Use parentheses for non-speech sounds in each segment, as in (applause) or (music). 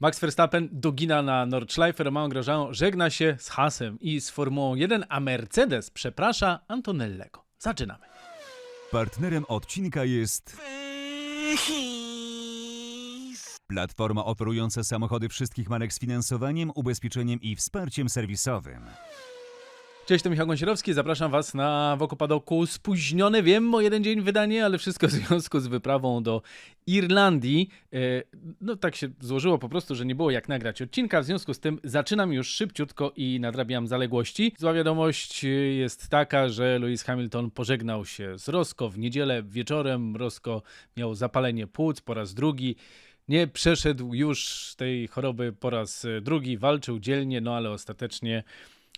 Max Verstappen dogina na Nordschleife, Romain Grosjean żegna się z Hasem i z Formułą 1, a Mercedes przeprasza Antonellego. Zaczynamy. Partnerem odcinka jest platforma oferująca samochody wszystkich marek z finansowaniem, ubezpieczeniem i wsparciem serwisowym. Cześć, to Michał Gąsierowski, zapraszam Was na Wokół Padoku. Spóźnione, wiem, o jeden dzień wydanie, ale wszystko w związku z wyprawą do Irlandii. E, No tak się złożyło po prostu, że nie było jak nagrać odcinka, w związku z tym zaczynam już szybciutko i nadrabiam zaległości. Zła wiadomość e, jest taka, że Lewis Hamilton pożegnał się z Rosco w niedzielę wieczorem. Rosco miał zapalenie płuc po raz drugi. Nie przeszedł już tej choroby po raz e, drugi, walczył dzielnie, no ale ostatecznie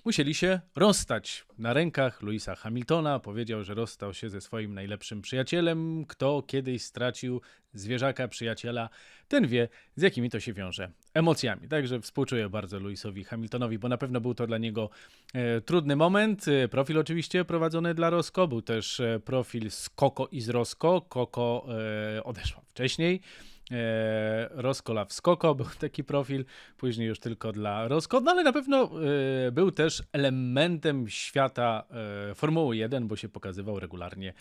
musieli się rozstać na rękach Louisa Hamiltona. Powiedział, że rozstał się ze swoim najlepszym przyjacielem. Kto kiedyś stracił zwierzaka, przyjaciela, ten wie, z jakimi to się wiąże emocjami. Także współczuję bardzo Louisowi Hamiltonowi, bo na pewno był to dla niego e, trudny moment. E, profil oczywiście prowadzony dla Rosco, był też e, profil z Koko i z Rosco. Koko e, odeszła wcześniej. E, Roskola w Skoko był (laughs) taki profil, później już tylko dla Rosko, no ale na pewno e, był też elementem świata e, Formuły 1, bo się pokazywał regularnie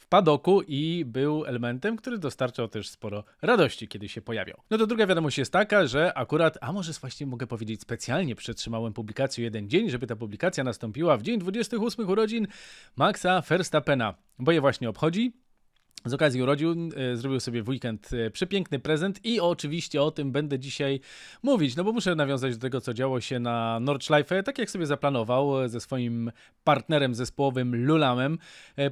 w padoku i był elementem, który dostarczał też sporo radości, kiedy się pojawiał. No to druga wiadomość jest taka, że akurat, a może właśnie mogę powiedzieć specjalnie przetrzymałem publikację jeden dzień, żeby ta publikacja nastąpiła w dzień 28 urodzin Maxa Verstappena, bo je właśnie obchodzi. Z okazji urodzin e, zrobił sobie w weekend e, przepiękny prezent i oczywiście o tym będę dzisiaj mówić, no bo muszę nawiązać do tego, co działo się na Nordschleife, tak jak sobie zaplanował e, ze swoim partnerem zespołowym Lulamem.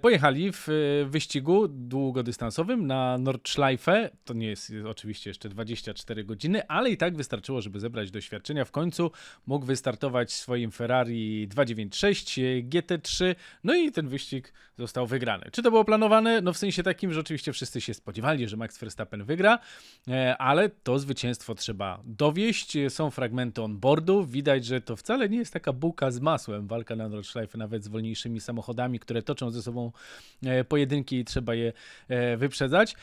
Pojechali w wyścigu długodystansowym na Nordschleife. To nie jest oczywiście jeszcze 24 godziny, ale i tak wystarczyło, żeby zebrać doświadczenia. W końcu mógł wystartować swoim Ferrari 296 e, GT3, no i ten wyścig został wygrany. Czy to było planowane? No w sensie takim, że oczywiście wszyscy się spodziewali, że Max Verstappen wygra, e, ale to zwycięstwo trzeba dowieść. Są fragmenty onboardu, widać, że to wcale nie jest taka bułka z masłem, walka na Nordschleife nawet z wolniejszymi samochodami, które toczą ze sobą e, pojedynki i trzeba je e, wyprzedzać.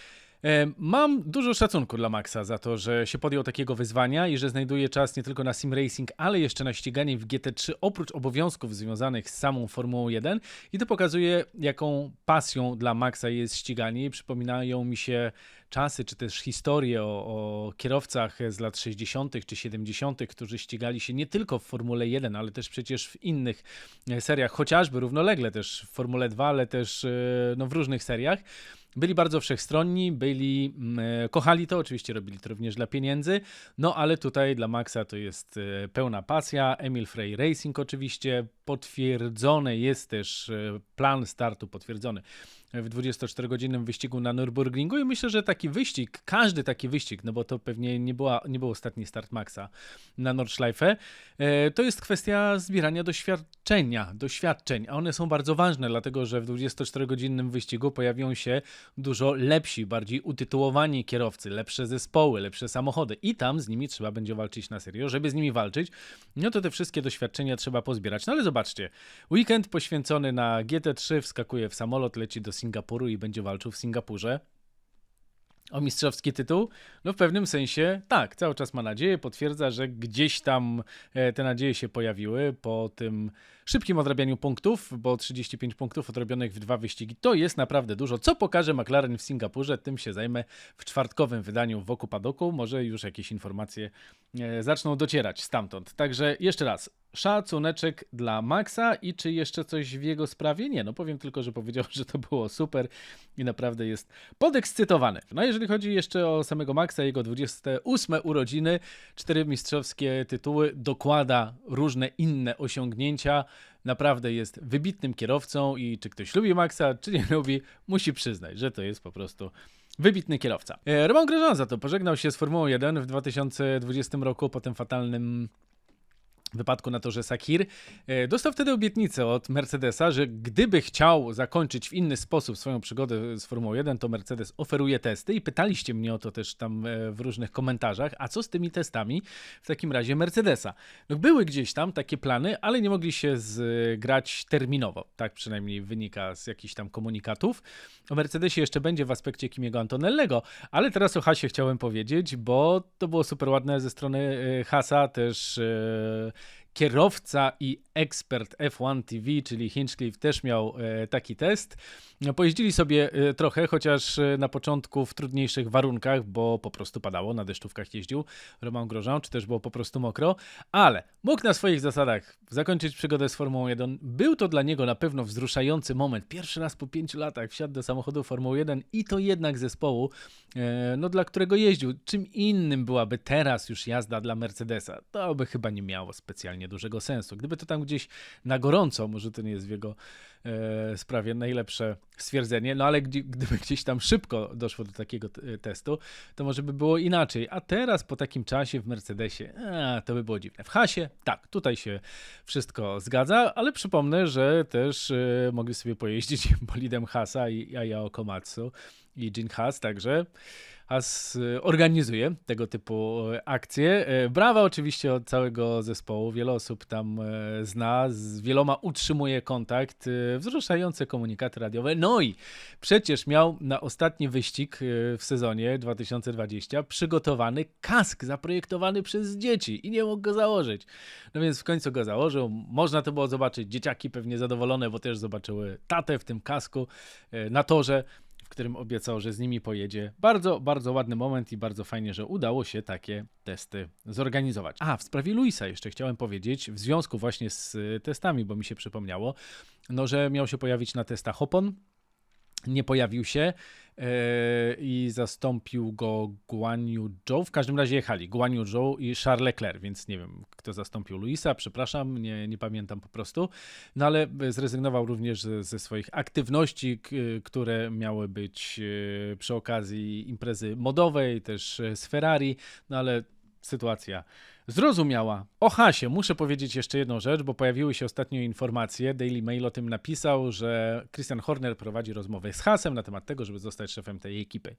E, Mam dużo szacunku dla Maxa za to, że się podjął takiego wyzwania i że znajduje czas nie tylko na sim racing, ale jeszcze na ściganie w GT3 oprócz obowiązków związanych z samą Formułą 1 i to pokazuje jaką pasją dla Maxa jest ściganie. Przypominają mi się czasy czy też historie o, o kierowcach z lat 60. czy 70., którzy ścigali się nie tylko w Formule 1, ale też przecież w innych e, seriach, chociażby równolegle też w Formule 2, ale też e, no, w różnych seriach. Byli bardzo wszechstronni, byli, mm, e, kochali to, oczywiście robili to również dla pieniędzy, no ale tutaj dla Maxa to jest e, pełna pasja. Emil Frey Racing oczywiście, potwierdzony jest też e, plan startu, potwierdzony w 24-godzinnym wyścigu na Nürburgringu i myślę, że taki wyścig, każdy taki wyścig, no bo to pewnie nie, była, nie był ostatni start Maxa na Nordschleife, e, to jest kwestia zbierania doświadczenia, doświadczeń, a one są bardzo ważne, dlatego że w 24-godzinnym wyścigu pojawią się dużo lepsi, bardziej utytułowani kierowcy, lepsze zespoły, lepsze samochody i tam z nimi trzeba będzie walczyć na serio. Żeby z nimi walczyć, no to te wszystkie doświadczenia trzeba pozbierać. No ale zobaczcie, weekend poświęcony na GT3 wskakuje w samolot, leci do Singapuru i będzie walczył w Singapurze o mistrzowski tytuł? No w pewnym sensie tak, cały czas ma nadzieję, potwierdza, że gdzieś tam e, te nadzieje się pojawiły po tym szybkim odrabianiu punktów, bo 35 punktów odrobionych w dwa wyścigi to jest naprawdę dużo. Co pokaże McLaren w Singapurze, tym się zajmę w czwartkowym wydaniu Wokół Padoku. Może już jakieś informacje e, zaczną docierać stamtąd. Także jeszcze raz, szacuneczek dla Maxa i czy jeszcze coś w jego sprawie? Nie, no powiem tylko, że powiedział, że to było super i naprawdę jest podekscytowany. No jeżeli chodzi jeszcze o samego Maxa, jego 28 urodziny, cztery mistrzowskie tytuły, dokłada różne inne osiągnięcia. Naprawdę jest wybitnym kierowcą i czy ktoś lubi Maxa, czy nie lubi, musi przyznać, że to jest po prostu wybitny kierowca. E, Roman Grosjean za to pożegnał się z Formułą 1 w 2020 roku po tym fatalnym wypadku na torze Sakir, e, dostał wtedy obietnicę od Mercedesa, że gdyby chciał zakończyć w inny sposób swoją przygodę z Formułą 1, to Mercedes oferuje testy i pytaliście mnie o to też tam e, w różnych komentarzach, a co z tymi testami w takim razie Mercedesa? No były gdzieś tam takie plany, ale nie mogli się zgrać terminowo, tak przynajmniej wynika z jakichś tam komunikatów. O Mercedesie jeszcze będzie w aspekcie Kimiego Antonellego, ale teraz o Hasie chciałem powiedzieć, bo to było super ładne ze strony e, Hasa, też e, kierowca i ekspert F1 TV, czyli Hinchcliffe, też miał e, taki test. No, Pojeździli sobie e, trochę, chociaż e, na początku w trudniejszych warunkach, bo po prostu padało, na deszczówkach jeździł Roman Grosjean, czy też było po prostu mokro, ale mógł na swoich zasadach zakończyć przygodę z Formułą 1. Był to dla niego na pewno wzruszający moment. Pierwszy raz po pięciu latach wsiadł do samochodu Formuły 1 i to jednak zespołu, no, dla którego jeździł. Czym innym byłaby teraz już jazda dla Mercedesa? To by chyba nie miało specjalnie dużego sensu. Gdyby to tam gdzieś na gorąco, może to nie jest w jego e, sprawie najlepsze stwierdzenie, no ale gdyby gdzieś tam szybko doszło do takiego t- testu, to może by było inaczej. A teraz po takim czasie w Mercedesie, a, to by było dziwne. W Hasie, tak, tutaj się wszystko zgadza, ale przypomnę, że też e, mogli sobie pojeździć (laughs) bolidem Hasa i Ayao Komatsu i Jin Haas, także Haas e, organizuje tego typu e, akcje. E, Brawa oczywiście od całego zespołu. Wiele osób tam zna, z wieloma utrzymuje kontakt. Wzruszające komunikaty radiowe. No i przecież miał na ostatni wyścig w sezonie 2020 przygotowany kask zaprojektowany przez dzieci i nie mógł go założyć. No więc w końcu go założył. Można to było zobaczyć. Dzieciaki pewnie zadowolone, bo też zobaczyły tatę w tym kasku na torze którym obiecał, że z nimi pojedzie. Bardzo, bardzo ładny moment i bardzo fajnie, że udało się takie testy zorganizować. A, w sprawie Luisa jeszcze chciałem powiedzieć, w związku właśnie z testami, bo mi się przypomniało, no, że miał się pojawić na testach Hopon, nie pojawił się e, i zastąpił go Guan Yu Zhou. W każdym razie jechali Guan Yu Zhou i Charles Leclerc, więc nie wiem, kto zastąpił Luisa, przepraszam, nie, nie pamiętam po prostu. No ale zrezygnował również ze, ze swoich aktywności, k- które miały być e, przy okazji imprezy modowej, też e, z Ferrari, no ale sytuacja zrozumiała. O Hasie muszę powiedzieć jeszcze jedną rzecz, bo pojawiły się ostatnio informacje, Daily Mail o tym napisał, że Christian Horner prowadzi rozmowę z Hasem na temat tego, żeby zostać szefem tej ekipy.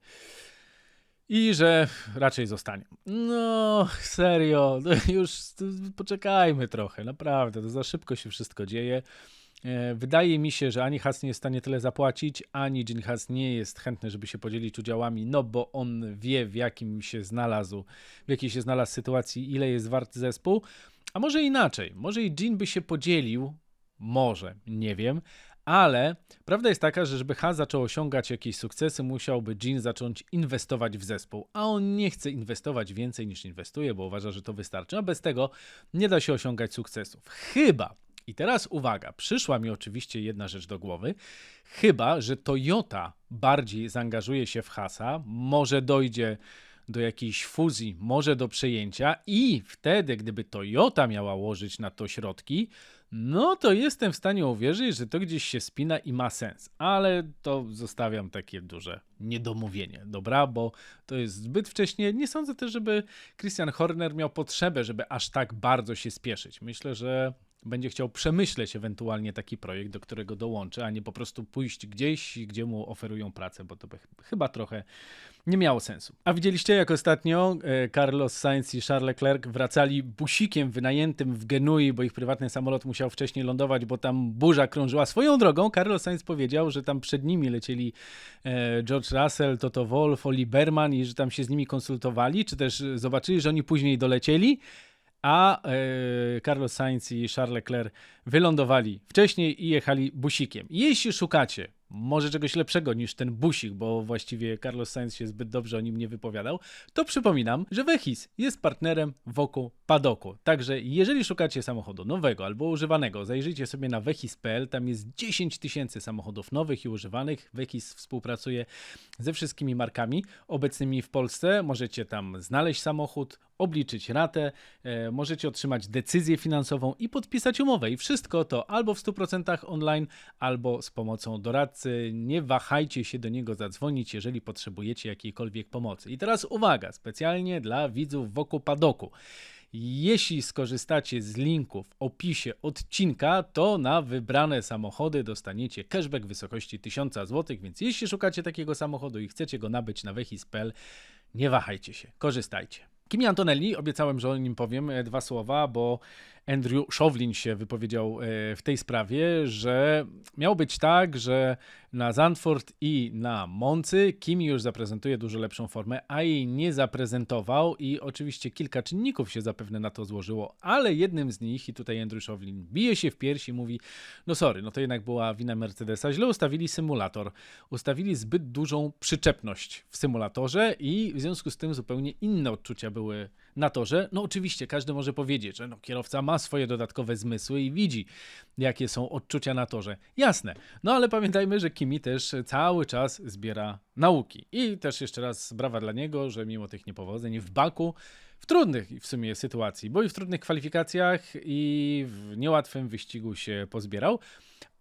I że raczej zostanie. No, serio, (laughs) już poczekajmy trochę, naprawdę, to za szybko się wszystko dzieje. E, Wydaje mi się, że ani Has nie jest w stanie tyle zapłacić, ani Jin Has nie jest chętny, żeby się podzielić udziałami, no bo on wie, w jakim się znalazł, w jakiej się znalazł sytuacji, ile jest wart zespół. A może inaczej, może i Jin by się podzielił, może, nie wiem, ale prawda jest taka, że żeby Has zaczął osiągać jakieś sukcesy, musiałby Jin zacząć inwestować w zespół, a on nie chce inwestować więcej niż inwestuje, bo uważa, że to wystarczy, a bez tego nie da się osiągać sukcesów. Chyba, i teraz uwaga, przyszła mi oczywiście jedna rzecz do głowy. Chyba, że Toyota bardziej zaangażuje się w Hasa, może dojdzie do jakiejś fuzji, może do przejęcia, i wtedy, gdyby Toyota miała łożyć na to środki, no to jestem w stanie uwierzyć, że to gdzieś się spina i ma sens. Ale to zostawiam takie duże niedomówienie, dobra? Bo to jest zbyt wcześnie. Nie sądzę też, żeby Christian Horner miał potrzebę, żeby aż tak bardzo się spieszyć. Myślę, że będzie chciał przemyśleć ewentualnie taki projekt, do którego dołączy, a nie po prostu pójść gdzieś, gdzie mu oferują pracę, bo to by ch- chyba trochę nie miało sensu. A widzieliście, jak ostatnio e, Carlos Sainz i Charles Leclerc wracali busikiem wynajętym w Genui, bo ich prywatny samolot musiał wcześniej lądować, bo tam burza krążyła swoją drogą. Carlos Sainz powiedział, że tam przed nimi lecieli e, George Russell, Toto Wolff, Oli Berman i że tam się z nimi konsultowali, czy też zobaczyli, że oni później dolecieli a e, Carlos Sainz i Charles Leclerc wylądowali wcześniej i jechali busikiem. Jeśli szukacie może czegoś lepszego niż ten busik, bo właściwie Carlos Sainz się zbyt dobrze o nim nie wypowiadał, to przypominam, że Wechis jest partnerem wokół Padoku. Także jeżeli szukacie samochodu nowego albo używanego, zajrzyjcie sobie na wechis.pl, tam jest 10 tysięcy samochodów nowych i używanych. Wechis współpracuje ze wszystkimi markami obecnymi w Polsce. Możecie tam znaleźć samochód, obliczyć ratę, e, możecie otrzymać decyzję finansową i podpisać umowę. I wszystko to albo w 100% online, albo z pomocą doradcy. Nie wahajcie się do niego zadzwonić, jeżeli potrzebujecie jakiejkolwiek pomocy. I teraz uwaga, specjalnie dla widzów wokół padoku. Jeśli skorzystacie z linku w opisie odcinka, to na wybrane samochody dostaniecie cashback w wysokości 1000 zł, więc jeśli szukacie takiego samochodu i chcecie go nabyć na wehis.pl, nie wahajcie się, korzystajcie. Kimi Antonelli, obiecałem, że o nim powiem e, dwa słowa, bo Andrew Szowlin się wypowiedział e, w tej sprawie, że miał być tak, że na Zandvoort i na Moncy Kimi już zaprezentuje dużo lepszą formę, a jej nie zaprezentował i oczywiście kilka czynników się zapewne na to złożyło, ale jednym z nich, i tutaj Andrew Szowlin bije się w piersi i mówi, no sorry, no to jednak była wina Mercedesa, źle ustawili symulator, ustawili zbyt dużą przyczepność w symulatorze i w związku z tym zupełnie inne odczucia były na torze. No oczywiście każdy może powiedzieć, że no, kierowca ma swoje dodatkowe zmysły i widzi, jakie są odczucia na torze. Jasne. No ale pamiętajmy, że Kimi też cały czas zbiera nauki. I też jeszcze raz brawa dla niego, że mimo tych niepowodzeń w Baku, w trudnych w sumie sytuacji, bo i w trudnych kwalifikacjach i w niełatwym wyścigu się pozbierał.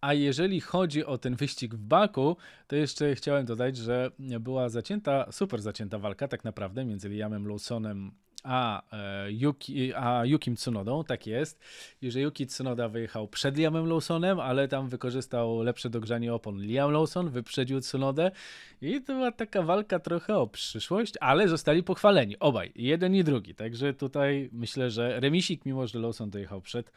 A jeżeli chodzi o ten wyścig w Baku, to jeszcze chciałem dodać, że była zacięta, super zacięta walka tak naprawdę między Liamem Lawsonem a, e, Yuki, a Yukim Tsunodą, tak jest. I że Yuki Tsunoda wyjechał przed Liamem Lawsonem, ale tam wykorzystał lepsze dogrzanie opon. Liam Lawson wyprzedził Tsunodę i to była taka walka trochę o przyszłość, ale zostali pochwaleni obaj, jeden i drugi. Także tutaj myślę, że remisik, mimo że Lawson dojechał przed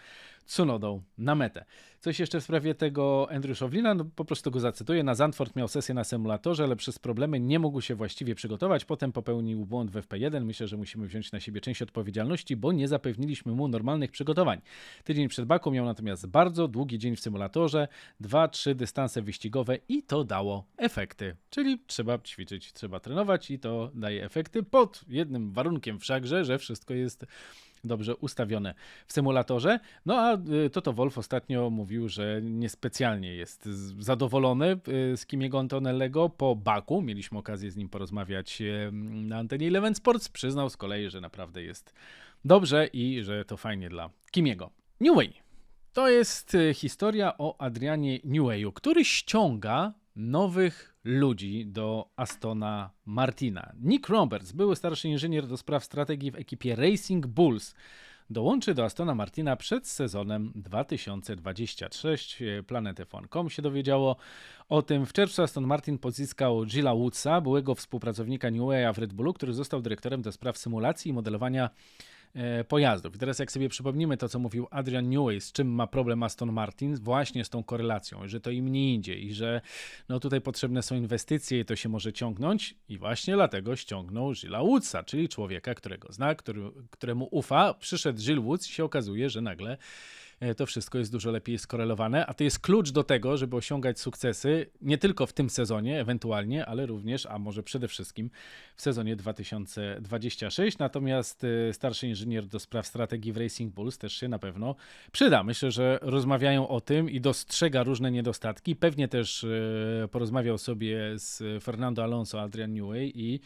Tsunodą na metę. Coś jeszcze w sprawie tego Andrew Szowlina, no po prostu go zacytuję. Na Zandvoort miał sesję na symulatorze, ale przez problemy nie mógł się właściwie przygotować. Potem popełnił błąd w FP1. Myślę, że musimy wziąć na siebie część odpowiedzialności, bo nie zapewniliśmy mu normalnych przygotowań. Tydzień przed Baku miał natomiast bardzo długi dzień w symulatorze, dwa, trzy dystanse wyścigowe i to dało efekty. Czyli trzeba ćwiczyć, trzeba trenować i to daje efekty pod jednym warunkiem wszakże, że wszystko jest dobrze ustawione w symulatorze. No a y, Toto Wolf ostatnio mówił, że niespecjalnie jest zadowolony y, z Kimiego Antonellego po Baku. Mieliśmy okazję z nim porozmawiać y, na antenie Eleven Sports. Przyznał z kolei, że naprawdę jest dobrze i że to fajnie dla Kimiego. New Way. To jest y, historia o Adrianie Newayu, który ściąga nowych ludzi do Astona Martina. Nick Roberts, były starszy inżynier do spraw strategii w ekipie Racing Bulls, dołączy do Astona Martina przed sezonem 2026. Planet F1.com się dowiedziało o tym. W czerwcu Aston Martin pozyskał Gilla Woodsa, byłego współpracownika New Way'a w Red Bullu, który został dyrektorem do spraw symulacji i modelowania pojazdów. I teraz jak sobie przypomnimy to, co mówił Adrian Newey, z czym ma problem Aston Martin, właśnie z tą korelacją, że to im nie idzie i że no tutaj potrzebne są inwestycje i to się może ciągnąć i właśnie dlatego ściągnął Gilla Woodsa, czyli człowieka, którego zna, który, któremu ufa. Przyszedł Jill Woods i się okazuje, że nagle e, to wszystko jest dużo lepiej skorelowane, a to jest klucz do tego, żeby osiągać sukcesy nie tylko w tym sezonie ewentualnie, ale również, a może przede wszystkim w sezonie 2026. Natomiast e, starszy inżynier do spraw strategii w Racing Bulls też się na pewno przyda. Myślę, że rozmawiają o tym i dostrzega różne niedostatki. Pewnie też e, porozmawiał sobie z Fernando Alonso, Adrian Newey i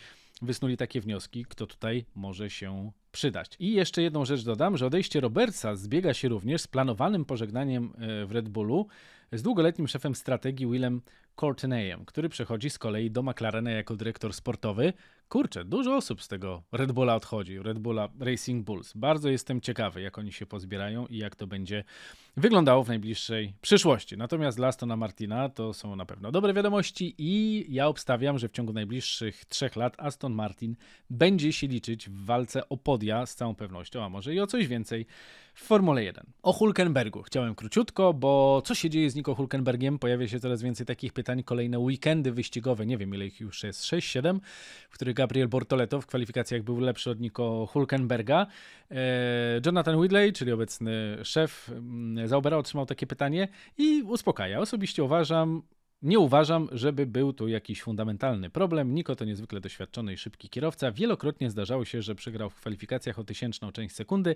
wysnuli takie wnioski, kto tutaj może się przydać. I jeszcze jedną rzecz dodam, że odejście Robertsa zbiega się również z planowanym pożegnaniem e, w Red Bullu z długoletnim szefem strategii Willem Courtenayem, który przechodzi z kolei do McLarena jako dyrektor sportowy. Kurczę, dużo osób z tego Red Bulla odchodzi, Red Bulla Racing Bulls. Bardzo jestem ciekawy, jak oni się pozbierają i jak to będzie wyglądało w najbliższej przyszłości. Natomiast dla Astona Martina to są na pewno dobre wiadomości i ja obstawiam, że w ciągu najbliższych trzech lat Aston Martin będzie się liczyć w walce o podia z całą pewnością, a może i o coś więcej w Formule 1. O Hulkenbergu chciałem króciutko, bo co się dzieje z Nico Hulkenbergiem? Pojawia się coraz więcej takich pytań. Kolejne weekendy wyścigowe, nie wiem ile ich już jest, 6-7, w których Gabriel Bortoleto w kwalifikacjach był lepszy od Nico Hulkenberga. E, Jonathan Whitley, czyli obecny szef mm, Zaubera, otrzymał takie pytanie i uspokaja. Osobiście uważam, nie uważam, żeby był tu jakiś fundamentalny problem. Niko to niezwykle doświadczony i szybki kierowca. Wielokrotnie zdarzało się, że przegrał w kwalifikacjach o tysięczną część sekundy.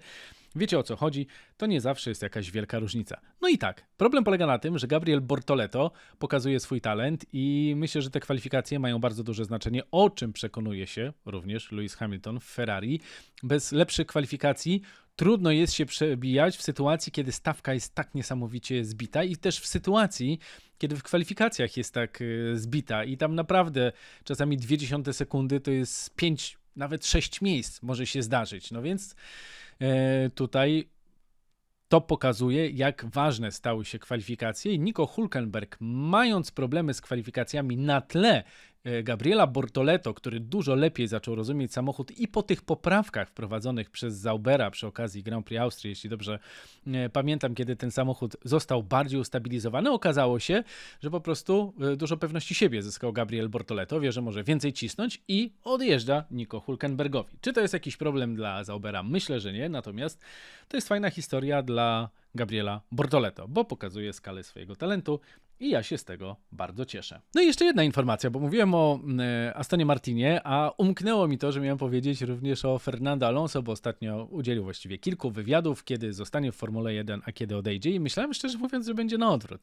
Wiecie o co chodzi? To nie zawsze jest jakaś wielka różnica. No i tak, problem polega na tym, że Gabriel Bortoleto pokazuje swój talent i myślę, że te kwalifikacje mają bardzo duże znaczenie, o czym przekonuje się również Lewis Hamilton w Ferrari. Bez lepszych kwalifikacji trudno jest się przebijać w sytuacji, kiedy stawka jest tak niesamowicie zbita i też w sytuacji, kiedy w kwalifikacjach jest tak y, zbita i tam naprawdę czasami 0,2 sekundy to jest 5 nawet sześć miejsc może się zdarzyć. No więc e, tutaj to pokazuje, jak ważne stały się kwalifikacje. I Nico Hulkenberg, mając problemy z kwalifikacjami na tle Gabriela Bortoleto, który dużo lepiej zaczął rozumieć samochód i po tych poprawkach wprowadzonych przez Zaubera przy okazji Grand Prix Austrii, jeśli dobrze e, pamiętam, kiedy ten samochód został bardziej ustabilizowany, okazało się, że po prostu e, dużo pewności siebie zyskał Gabriel Bortoleto, wie, że może więcej cisnąć i odjeżdża Nico Hulkenbergowi. Czy to jest jakiś problem dla Zaubera? Myślę, że nie, natomiast to jest fajna historia dla Gabriela Bortoleto, bo pokazuje skalę swojego talentu i ja się z tego bardzo cieszę. No i jeszcze jedna informacja, bo mówiłem o e, Astonie Martinie, a umknęło mi to, że miałem powiedzieć również o Fernando Alonso, bo ostatnio udzielił właściwie kilku wywiadów, kiedy zostanie w Formule 1, a kiedy odejdzie i myślałem szczerze mówiąc, że będzie na odwrót.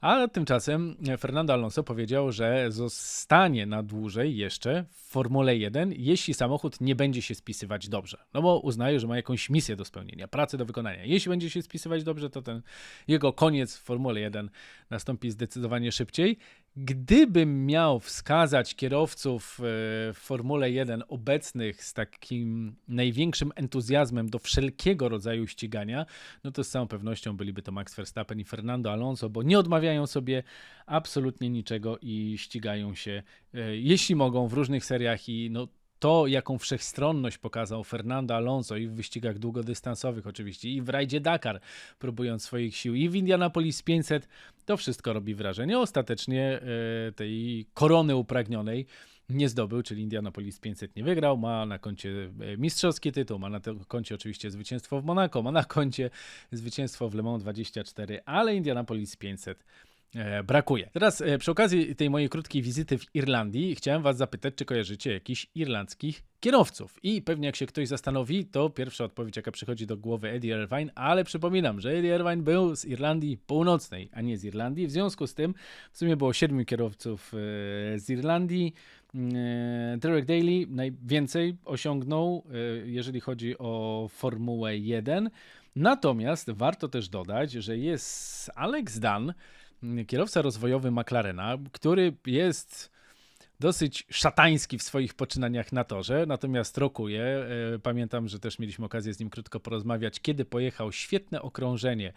A tymczasem Fernando Alonso powiedział, że zostanie na dłużej jeszcze w Formule 1, jeśli samochód nie będzie się spisywać dobrze. No bo uznaje, że ma jakąś misję do spełnienia, pracę do wykonania. Jeśli będzie się spisywać dobrze, to ten jego koniec w Formule 1 nastąpi zdecydowanie szybciej. Gdybym miał wskazać kierowców e, w Formule 1 obecnych z takim największym entuzjazmem do wszelkiego rodzaju ścigania, no to z całą pewnością byliby to Max Verstappen i Fernando Alonso, bo nie odmawiają sobie absolutnie niczego i ścigają się, e, jeśli mogą, w różnych seriach i no to, jaką wszechstronność pokazał Fernando Alonso i w wyścigach długodystansowych oczywiście, i w rajdzie Dakar, próbując swoich sił, i w Indianapolis 500, to wszystko robi wrażenie. Ostatecznie e, tej korony upragnionej nie zdobył, czyli Indianapolis 500 nie wygrał, ma na koncie e, mistrzowski tytuł, ma na koncie oczywiście zwycięstwo w Monako, ma na koncie zwycięstwo w Le Mans 24, ale Indianapolis 500 e, brakuje. Teraz e, przy okazji tej mojej krótkiej wizyty w Irlandii chciałem was zapytać, czy kojarzycie jakichś irlandzkich kierowców. I pewnie jak się ktoś zastanowi, to pierwsza odpowiedź, jaka przychodzi do głowy Eddie Irvine, ale przypominam, że Eddie Irvine był z Irlandii Północnej, a nie z Irlandii. W związku z tym w sumie było siedmiu kierowców e, z Irlandii. E, Derek Daly najwięcej osiągnął, e, jeżeli chodzi o Formułę 1. Natomiast warto też dodać, że jest Alex Dunn, kierowca rozwojowy McLarena, który jest dosyć szatański w swoich poczynaniach na torze, natomiast rokuje. E, Pamiętam, że też mieliśmy okazję z nim krótko porozmawiać, kiedy pojechał świetne okrążenie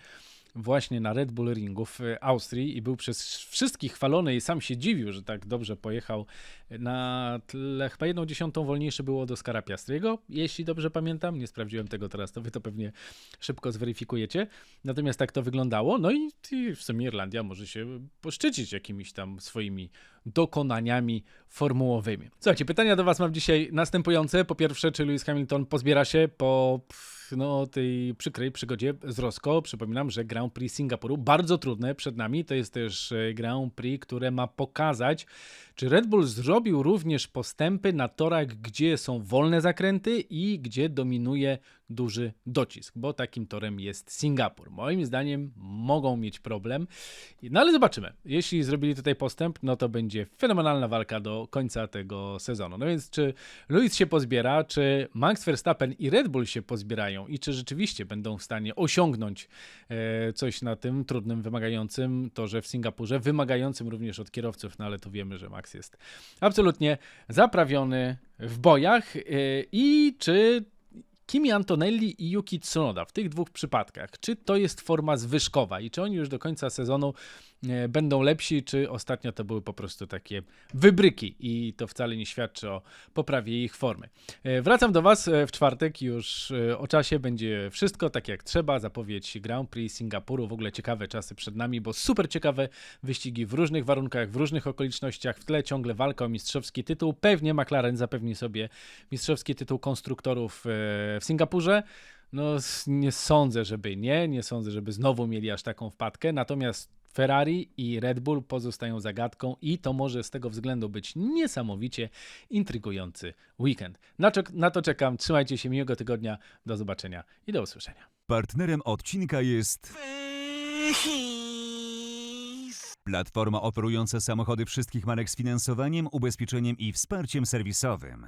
właśnie na Red Bull Ringu w Austrii i był przez wszystkich chwalony i sam się dziwił, że tak dobrze pojechał na tle, chyba jedną dziesiątą wolniejsze było od Oscara Piastriego, jeśli dobrze pamiętam, nie sprawdziłem tego teraz, to wy to pewnie szybko zweryfikujecie, natomiast tak to wyglądało, no i w sumie Irlandia może się poszczycić jakimiś tam swoimi dokonaniami formułowymi. Słuchajcie, pytania do Was mam dzisiaj następujące. Po pierwsze, czy Lewis Hamilton pozbiera się po no, tej przykrej przygodzie z Rosco? Przypominam, że Grand Prix Singapuru bardzo trudne przed nami. To jest też e, Grand Prix, które ma pokazać, czy Red Bull zrobił również postępy na torach, gdzie są wolne zakręty i gdzie dominuje duży docisk, bo takim torem jest Singapur. Moim zdaniem mogą mieć problem, no ale zobaczymy. Jeśli zrobili tutaj postęp, no to będzie fenomenalna walka do końca tego sezonu. No więc czy Lewis się pozbiera, czy Max Verstappen i Red Bull się pozbierają i czy rzeczywiście będą w stanie osiągnąć e, coś na tym trudnym, wymagającym torze w Singapurze, wymagającym również od kierowców, no ale tu wiemy, że Max jest absolutnie zaprawiony w bojach e, i czy Kimi Antonelli i Yuki Tsunoda w tych dwóch przypadkach, czy to jest forma zwyżkowa i czy oni już do końca sezonu będą lepsi, czy ostatnio to były po prostu takie wybryki i to wcale nie świadczy o poprawie ich formy. E, Wracam do Was e, w czwartek, już e, o czasie będzie wszystko tak jak trzeba, zapowiedź Grand Prix Singapuru, w ogóle ciekawe czasy przed nami, bo super ciekawe wyścigi w różnych warunkach, w różnych okolicznościach, w tle ciągle walka o mistrzowski tytuł, pewnie McLaren zapewni sobie mistrzowski tytuł konstruktorów e, w Singapurze, no, nie sądzę, żeby nie, nie sądzę, żeby znowu mieli aż taką wpadkę. Natomiast Ferrari i Red Bull pozostają zagadką i to może z tego względu być niesamowicie intrygujący weekend. Na, na to czekam. Trzymajcie się, miłego tygodnia. Do zobaczenia i do usłyszenia. Partnerem odcinka jest platforma oferująca samochody wszystkich marek z finansowaniem, ubezpieczeniem i wsparciem serwisowym.